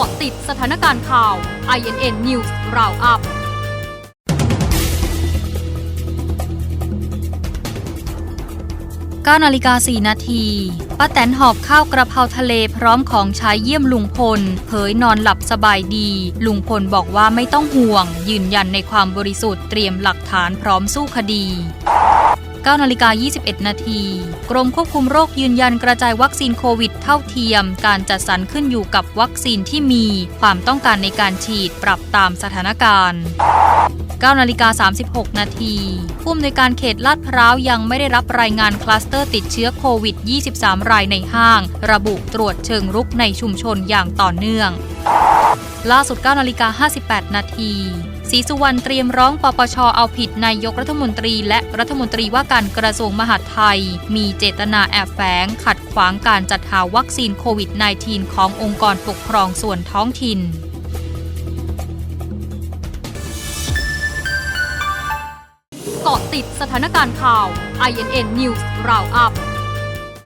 าะติดสถานการณ์ข่าว INN News Roundup 9นาฬิกา 4 นาที ป้าแตนหอบข้าวกระเพราทะเลพร้อมของใช้เยี่ยมลุงพล เผยนอนหลับสบายดี ลุงพลบอกว่าไม่ต้องห่วง ยืนยันในความบริสุทธิ์เตรียมหลักฐานพร้อมสู้คดี 9นาฬิกา21 นาที กรมควบคุมโรคยืนยันกระจายวัคซีนโควิดเท่าเทียม การจัดสรรขึ้นอยู่กับวัคซีนที่มี ความต้องการในการฉีดปรับตามสถานการณ์9นาฬิกา36 นาที ผู้อำนวยการเขตลาดพร้าวยังไม่ได้รับรายงานคลัสเตอร์ติดเชื้อโควิด 23 รายในห้าง ระบุตรวจเชิงรุกในชุมชนอย่างต่อเนื่อง ล่าสุด9นาฬิกา58 นาทีศรีสุวรรณเตรียมร้องปปชเอาผิดนายกรัฐมนตรีและรัฐมนตรีว่าการกระทรวงมหาดไทย มีเจตนาแอบแฝง ขัดขวางการจัดหาวัคซีนโควิด -19 ขององค์กรปกครองส่วนท้องถิ่นเกาะติดสถานการณ์ข่าว INN News Roundup